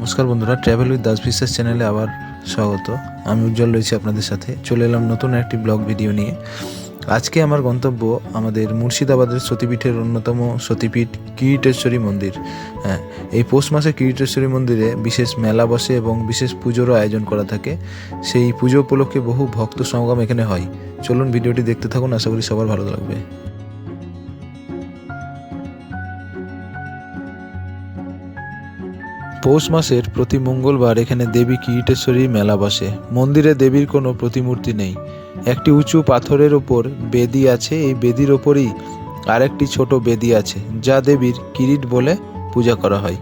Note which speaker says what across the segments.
Speaker 1: নমস্কার বন্ধুরা travel with Das বিশ্বাস চ্যানেলে আবার স্বাগত। আমি উজ্জ্বল রয়েছি আপনাদের সাথে। চলে এলাম নতুন একটি ব্লগ ভিডিও নিয়ে। আজকে আমার গন্তব্য আমাদের মুর্শিদাবাদের সতীপীঠের অন্যতম সতীপীঠ কিরিটেশ্বরী মন্দির। হ্যাঁ এই পৌষ মাসে কিরিটেশ্বরী মন্দিরে বিশেষ মেলা বসে এবং বিশেষ পুজোরও আয়োজন করা থাকে। সেই পুজো উপলক্ষে বহু ভক্ত সমাগম এখানে হয়। চলুন ভিডিওটি দেখতে থাকুন, আশা করি সবার ভালো লাগবে। পৌষ মাসের প্রতি মঙ্গলবার এখানে দেবী কিরিটেশ্বরী মেলা বসে। মন্দিরে দেবীর কোনো প্রতিমূর্তি নেই। একটি উঁচু পাথরের ওপর বেদি আছে। এই বেদির ওপরই আরেকটি ছোট বেদি আছে, যা দেবীর কিরিট বলে পূজা করা হয়।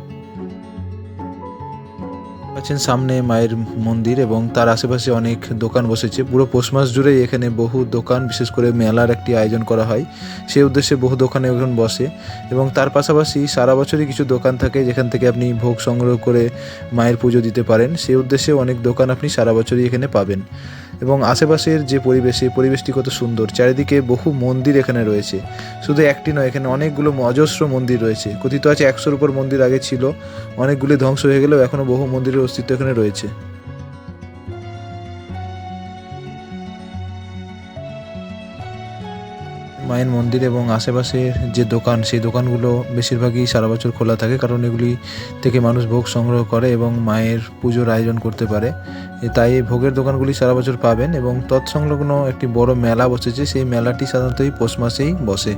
Speaker 1: আছেন সামনে মায়ের মন্দির এবং তার আশেপাশে অনেক দোকান বসেছে। পুরো পৌষ মাস জুড়েই এখানে বহু দোকান, বিশেষ করে মেলার একটি আয়োজন করা হয়। সেই উদ্দেশ্যে বহু দোকানে এখন বসে এবং তার পাশাপাশি সারা বছরই কিছু দোকান থাকে যেখান থেকে আপনি ভোগ সংগ্রহ করে মায়ের পুজো দিতে পারেন। সেই উদ্দেশ্যে অনেক দোকান আপনি সারা বছরই এখানে পাবেন। এবং আশেপাশের যে পরিবেশ সেই পরিবেশটি কত সুন্দর। চারিদিকে বহু মন্দির এখানে রয়েছে। শুধু একটি নয়, এখানে অনেকগুলো অজস্র মন্দির রয়েছে। কথিত আছে একশোর উপর মন্দির আগে ছিল, অনেকগুলি ধ্বংস হয়ে গেলেও এখনও বহু মন্দিরের অস্তিত্ব এখানে রয়েছে। মায়ের মন্দির এবং আশেপাশের যে দোকান, সেই দোকানগুলো বেশিরভাগই সারা বছর খোলা থাকে, কারণ এগুলি থেকে মানুষ ভোগ সংগ্রহ করে এবং মায়ের পুজোর আয়োজন করতে পারে। তাই এই ভোগের দোকানগুলি সারা বছর পাবেন এবং তৎসংলগ্ন একটি বড় মেলা বসেছে, সেই মেলাটি সাধারণত এই পৌষ মাসেই বসে।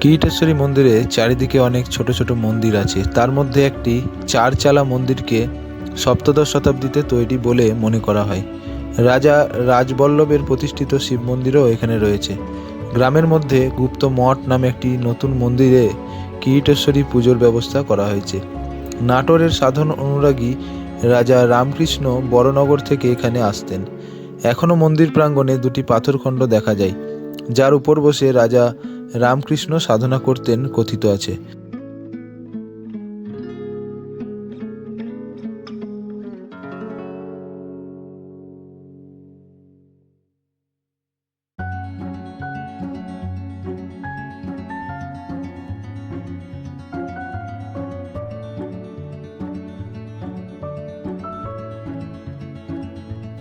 Speaker 1: কিরিটেশ্বরী মন্দিরে চারিদিকে অনেক ছোট ছোট মন্দির আছে। তার মধ্যে একটি চারচালা মন্দিরকে সপ্তদশ শতাব্দীতে তৈরি বলে মনে করা হয়। রাজা রাজবল্লভের প্রতিষ্ঠিত শিব মন্দিরও এখানে রয়েছে। গ্রামের মধ্যে গুপ্ত মঠ নামে একটি নতুন মন্দিরে কিরিটেশ্বরী পুজোর ব্যবস্থা করা হয়েছে। নাটোরের সাধন অনুরাগী রাজা রামকৃষ্ণ বড়নগর থেকে এখানে আসতেন। এখনও মন্দির প্রাঙ্গণে দুটি পাথরখণ্ড দেখা যায়। যার উপর বসে রাজা রামকৃষ্ণ সাধনা করতেন কথিত আছে।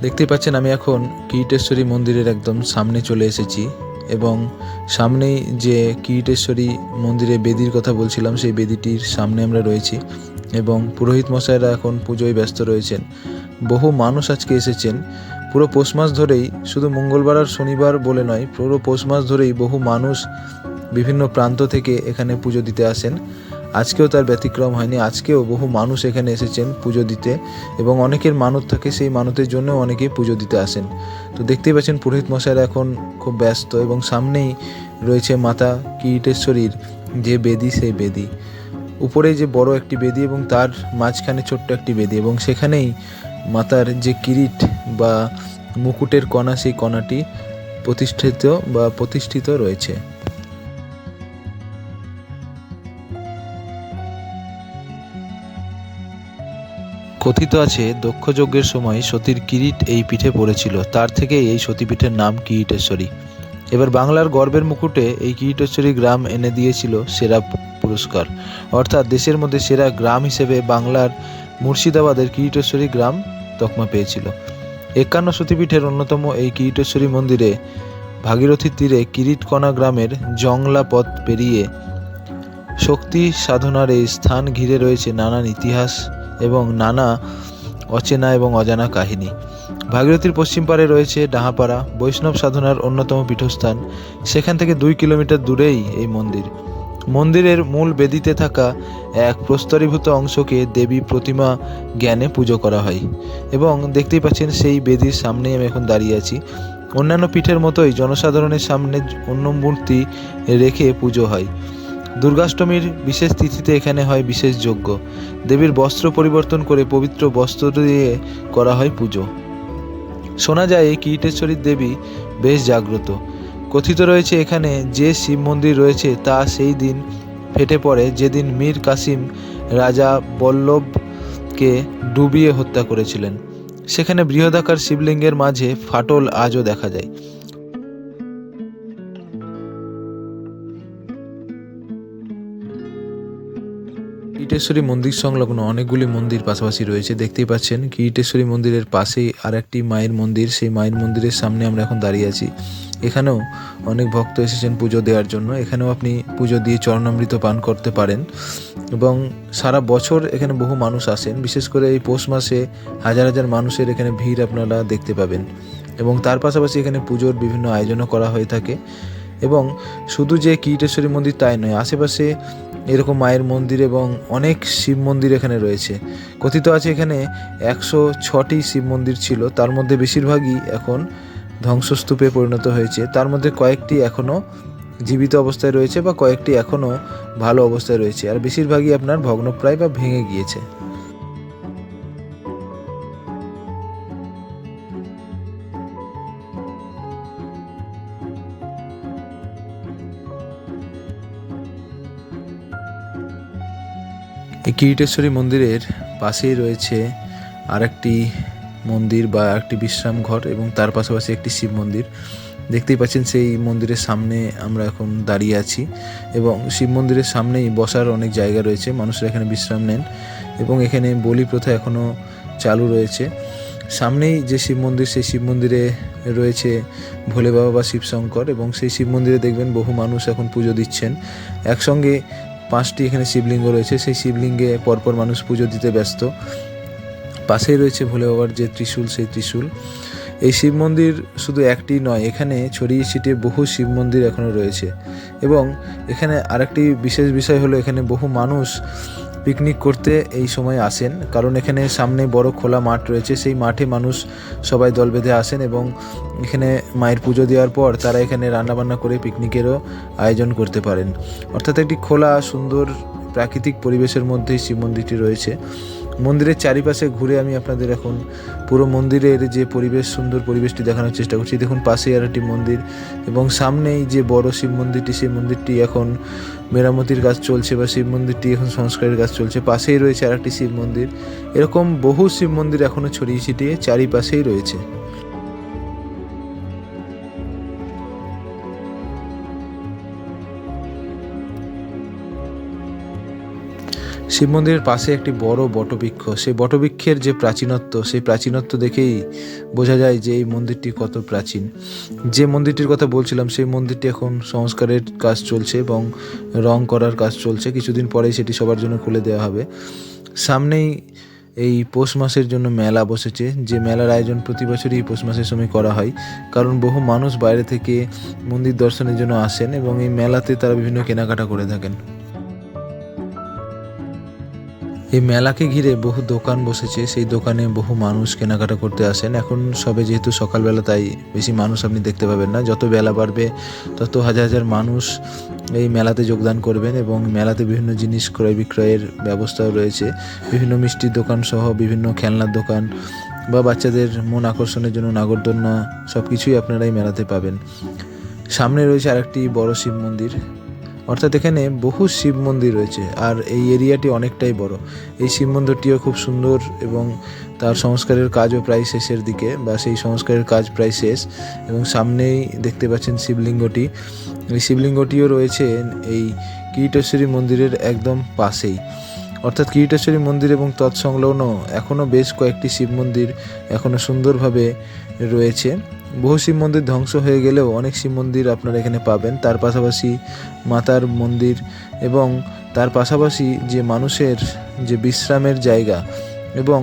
Speaker 1: দেখতেই পাচ্ছেন আমি এখন কিরিটেশ্বরী মন্দিরের একদম সামনে চলে এসেছি। এবং সামনেই যে কিরিটেশ্বরী মন্দিরে বেদির কথা বলছিলাম, সেই বেদিটির সামনে আমরা রয়েছি এবং পুরোহিত মশাইরা এখন পুজোয় ব্যস্ত রয়েছেন। বহু মানুষ আজকে এসেছেন। পুরো পৌষ মাস ধরেই শুধু মঙ্গলবার আর শনিবার বলে নয়, পুরো পৌষ মাস ধরেই বহু মানুষ বিভিন্ন প্রান্ত থেকে এখানে পুজো দিতে আসেন। আজকেও তার ব্যতিক্রম হয়নি। আজকেও বহু মানুষ এখানে এসেছেন পুজো দিতে এবং অনেকের মানত থাকে, সেই মানতের জন্য অনেকে পুজো দিতে আসেন। তো দেখতেই পাচ্ছেন পুরোহিত মশাইরা এখন খুব ব্যস্ত এবং সামনেই রয়েছে মাতা কিরিটেশ্বরীর যে বেদি, সেই বেদি। উপরে যে বড় একটি বেদি এবং তার মাঝখানে ছোট্ট একটি বেদি এবং সেখানেই মাতার যে কিরিট বা মুকুটের কণা, সেই কণাটি প্রতিষ্ঠিত বা প্রতিষ্ঠিত রয়েছে। কথিত আছে দক্ষ যজ্ঞের সময় সতীর কিরিট এই পিঠে পড়েছিল। তার থেকেই এই সতীপীঠের নাম কিরিটেশ্বরী। এবার বাংলার গর্বের মুকুটে এই কিরিটেশ্বরী গ্রাম এনে দিয়েছিল সেরা পুরস্কার। অর্থাৎ দেশের মধ্যে সেরা গ্রাম হিসেবে বাংলার মুর্শিদাবাদের কিরিটেশ্বরী গ্রাম তকমা পেয়েছিল। একান্ন সতীপীঠের অন্যতম এই কিরিটেশ্বরী মন্দিরে ভাগীরথীর তীরে কিরিটকণা গ্রামের জংলা পথ পেরিয়ে শক্তি সাধনার এই স্থান ঘিরে রয়েছে নানান ইতিহাস এবং নানা অচেনা এবং অজানা কাহিনী। ভাগীরথীর পশ্চিম পারে রয়েছে ডাহাপাড়া, বৈষ্ণব সাধনার অন্যতম পীঠস্থান। সেখান থেকে দুই কিলোমিটার দূরেই এই মন্দির। মন্দিরের মূল বেদিতে থাকা এক প্রস্তরীভূত অংশকে দেবী প্রতিমা জ্ঞানে পুজো করা হয় এবং দেখতেই পাচ্ছেন সেই বেদির সামনেই আমি এখন দাঁড়িয়ে আছি। অন্যান্য পীঠের মতোই জনসাধারণের সামনে অন্য মূর্তি রেখে পুজো হয়। দুর্গাষ্টমীর বিশেষ তিথিতে এখানে হয় বিশেষ যজ্ঞ। দেবীর বস্ত্র পরিবর্তন করে পবিত্র বস্ত্র দিয়ে করা হয় পুজো। শোনা যায় এই দেবী বেশ জাগ্রত। কথিত রয়েছে এখানে যে শিব মন্দির রয়েছে তা সেই দিন ফেটে পড়ে, যেদিন মীর কাসিম রাজা বল্লভকে ডুবিয়ে হত্যা করেছিলেন। সেখানে বৃহদাকার শিবলিঙ্গের মাঝে ফাটল আজও দেখা যায়। কিরিটেশ্বরী মন্দির সংলগ্ন অনেকগুলি মন্দির পাশাপাশি রয়েছে। দেখতেই পাচ্ছেন কিরিটেশ্বরী মন্দিরের পাশেই আর একটি মায়ের মন্দির। সেই মায়ের মন্দিরের সামনে আমরা এখন দাঁড়িয়ে আছি। এখানেও অনেক ভক্ত এসেছেন পুজো দেওয়ার জন্য। এখানেও আপনি পুজো দিয়ে চরণামৃত পান করতে পারেন। এবং সারা বছর এখানে বহু মানুষ আসেন। বিশেষ করে এই পৌষ মাসে হাজার হাজার মানুষের এখানে ভিড় আপনারা দেখতে পাবেন। এবং তার পাশাপাশি এখানে পুজোর বিভিন্ন আয়োজনও করা হয়ে থাকে। এবং শুধু যে কিরিটেশ্বরী মন্দির তাই নয়, আশেপাশে এরকম মায়ের মন্দির এবং অনেক শিব মন্দির এখানে রয়েছে। কথিত আছে এখানে একশো ছটি শিব মন্দির ছিল, তার মধ্যে বেশিরভাগই এখন ধ্বংসস্তূপে পরিণত হয়েছে। তার মধ্যে কয়েকটি এখনও জীবিত অবস্থায় রয়েছে বা কয়েকটি এখনও ভালো অবস্থায় রয়েছে। আর বেশিরভাগই আপনার ভগ্নপ্রায় বা ভেঙে গিয়েছে। এই কিরিটেশ্বরী মন্দিরের পাশেই রয়েছে আরেকটি মন্দির বা একটি বিশ্রাম ঘর এবং তার পাশাপাশি একটি শিব মন্দির। দেখতেই পাচ্ছেন সেই মন্দিরের সামনে আমরা এখন দাঁড়িয়ে আছি এবং শিব মন্দিরের সামনেই বসার অনেক জায়গা রয়েছে, মানুষরা এখানে বিশ্রাম নেন এবং এখানে বলি প্রথা এখনও চালু রয়েছে। সামনেই যে শিব মন্দির, সেই শিব মন্দিরে রয়েছে ভোলে বাবা বা শিবশঙ্কর এবং সেই শিব মন্দিরে দেখবেন বহু মানুষ এখন পুজো দিচ্ছেন। একসঙ্গে পাঁচটি এখানে শিবলিঙ্গ রয়েছে। সেই শিবলিঙ্গে পরপর মানুষ পুজো দিতে ব্যস্ত। পাশেই রয়েছে ভোলে বাবার যে ত্রিশূল, সেই ত্রিশূল। এই শিব মন্দির শুধু একটি নয়, এখানে ছড়িয়ে ছিটিয়ে বহু শিব মন্দির এখনও রয়েছে। এবং এখানে আরেকটি বিশেষ বিষয় হলো, এখানে বহু মানুষ পিকনিক করতে এই সময় আসেন। কারণ এখানে সামনে বড় খোলা মাঠ রয়েছে। সেই মাঠে মানুষ সবাই দল বেঁধে আসেন এবং এখানে মায়ের পুজো দেওয়ার পর তারা এখানে রান্নাবান্না করে পিকনিকেরও আয়োজন করতে পারেন। অর্থাৎ একটি খোলা, সুন্দর, প্রাকৃতিক পরিবেশের মধ্যেই শিব মন্দিরটি রয়েছে। মন্দিরের চারিপাশে ঘুরে আমি আপনাদের এখন পুরো মন্দিরের যে পরিবেশ, সুন্দর পরিবেশটি দেখানোর চেষ্টা করছি। দেখুন, পাশেই আর একটি মন্দির এবং সামনেই যে বড় শিব মন্দিরটি, সেই মন্দিরটি এখন মেরামতির কাজ চলছে বা শিব মন্দিরটি এখন সংস্কারের কাজ চলছে, পাশেই রয়েছে আর একটি শিব মন্দির। এরকম বহু শিব মন্দির এখনও ছড়িয়ে ছিটিয়ে চারিপাশেই রয়েছে। শিব মন্দিরের পাশে একটি বড় বটবৃক্ষ। সেই বটবৃক্ষের যে প্রাচীনত্ব, সেই প্রাচীনত্ব দেখেই বোঝা যায় যে এই মন্দিরটি কত প্রাচীন। যে মন্দিরটির কথা বলছিলাম, সেই মন্দিরটি এখন সংস্কারের কাজ চলছে এবং রং করার কাজ চলছে। কিছুদিন পরেই সেটি সবার জন্য খুলে দেওয়া হবে। সামনেই এই পৌষ মাসের জন্য মেলা বসেছে। যে মেলার আয়োজন প্রতি বছরই পৌষ মাসের সময় করা হয়। কারণ বহু মানুষ বাইরে থেকে মন্দির দর্শনের জন্য আসেন এবং এই মেলাতে তারা বিভিন্ন কেনাকাটা করে থাকেন। এই মেলাকে ঘিরে বহু দোকান বসেছে। সেই দোকানে বহু মানুষ কেনাকাটা করতে আসেন। এখন সবে যেহেতু সকালবেলা, তাই বেশি মানুষ আপনি দেখতে পাবেন না। যত বেলা বাড়বে, তত হাজার হাজার মানুষ এই মেলাতে যোগদান করবেন এবং মেলাতে বিভিন্ন জিনিস ক্রয় বিক্রয়ের ব্যবস্থাও রয়েছে। বিভিন্ন মিষ্টির দোকান সহ বিভিন্ন খেলনার দোকান বা বাচ্চাদের মন আকর্ষণের জন্য নাগরদোলনা সব কিছুই আপনারা এই মেলাতে পাবেন। সামনে রয়েছে আরেকটি বড় শিব মন্দির। অর্থাৎ এখানে বহু শিব মন্দির রয়েছে, আর এই এরিয়াটি অনেকটাই বড়। এই শিব মন্দিরটিও খুব সুন্দর এবং তার সংস্কারের কাজও প্রায় শেষের দিকে, বা সেই সংস্কারের কাজ প্রায় শেষ। এবং সামনেই দেখতে পাচ্ছেন শিবলিঙ্গটি। এই শিবলিঙ্গটিও রয়েছে এই কিরিটেশ্বরী মন্দিরের একদম পাশেই। অর্থাৎ কিরিটেশ্বরী মন্দির এবং তৎসংলগ্ন এখনও বেশ কয়েকটি শিব মন্দির এখনও সুন্দরভাবে রয়েছে। বহু শিব মন্দির ধ্বংস হয়ে গেলেও অনেক শিব মন্দির আপনারা এখানে পাবেন। তার পাশাপাশি মাতার মন্দির এবং তার পাশাপাশি যে মানুষের যে বিশ্রামের জায়গা এবং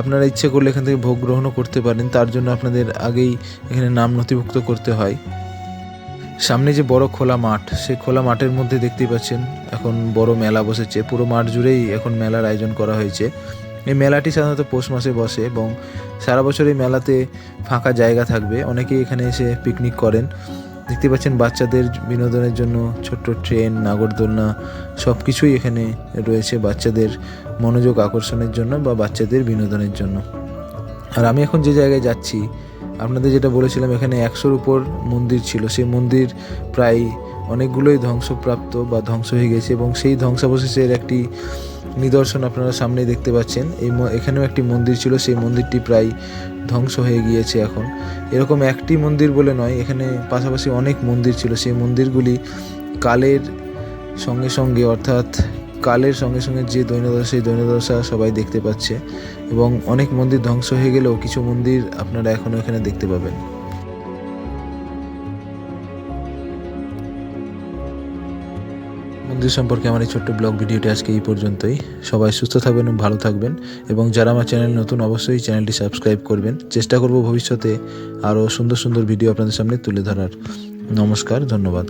Speaker 1: আপনারা ইচ্ছে করলে এখান থেকে ভোগ গ্রহণও করতে পারেন, তার জন্য আপনাদের আগেই এখানে নাম নথিভুক্ত করতে হয়। সামনে যে বড় খোলা মাঠ, সেই খোলা মাঠের মধ্যে দেখতেই পাচ্ছেন এখন বড় মেলা বসেছে। পুরো মাঠ জুড়েই এখন মেলার আয়োজন করা হয়েছে। এই মেলাটি সাধারণত পৌষ মাসে বসে এবং সারা বছর এই মেলাতে ফাঁকা জায়গা থাকবে। অনেকেই এখানে এসে পিকনিক করেন। দেখতে পাচ্ছেন বাচ্চাদের বিনোদনের জন্য ছোট্ট ট্রেন নাগরদোলনা সব কিছুই এখানে রয়েছে বাচ্চাদের মনোযোগ আকর্ষণের জন্য বা বাচ্চাদের বিনোদনের জন্য। আর আমি এখন যে জায়গায় যাচ্ছি, আপনাদের যেটা বলেছিলাম, এখানে একশোর উপর মন্দির ছিল। সেই মন্দির প্রায় অনেকগুলোই ধ্বংসপ্রাপ্ত বা ধ্বংস হয়ে গেছে এবং সেই ধ্বংসাবশেষের একটি নিদর্শন আপনারা সামনেই দেখতে পাচ্ছেন। এই এখানেও একটি মন্দির ছিল, সেই মন্দিরটি প্রায় ধ্বংস হয়ে গিয়েছে এখন। এরকম একটি মন্দির বলে নয়, এখানে পাশাপাশি অনেক মন্দির ছিল। সেই মন্দিরগুলি কালের সঙ্গে সঙ্গে, অর্থাৎ কালের সঙ্গে সঙ্গে যে দৈন্যদশা সেই দৈন্যদশা সবাই দেখতে পাচ্ছে। এবং অনেক মন্দির ধ্বংস হয়ে গেলেও কিছু মন্দির আপনারা এখনও এখানে দেখতে পাবেন। মন্দির সম্পর্কে আমার এই ছোট্ট ব্লগ ভিডিওটি আজকে এই পর্যন্তই। সবাই সুস্থ থাকবেন এবং ভালো থাকবেন এবং যারা আমার চ্যানেল নতুন অবশ্যই চ্যানেলটি সাবস্ক্রাইব করবেন। চেষ্টা করব ভবিষ্যতে আরও সুন্দর সুন্দর ভিডিও আপনাদের সামনে তুলে ধরার। নমস্কার, ধন্যবাদ।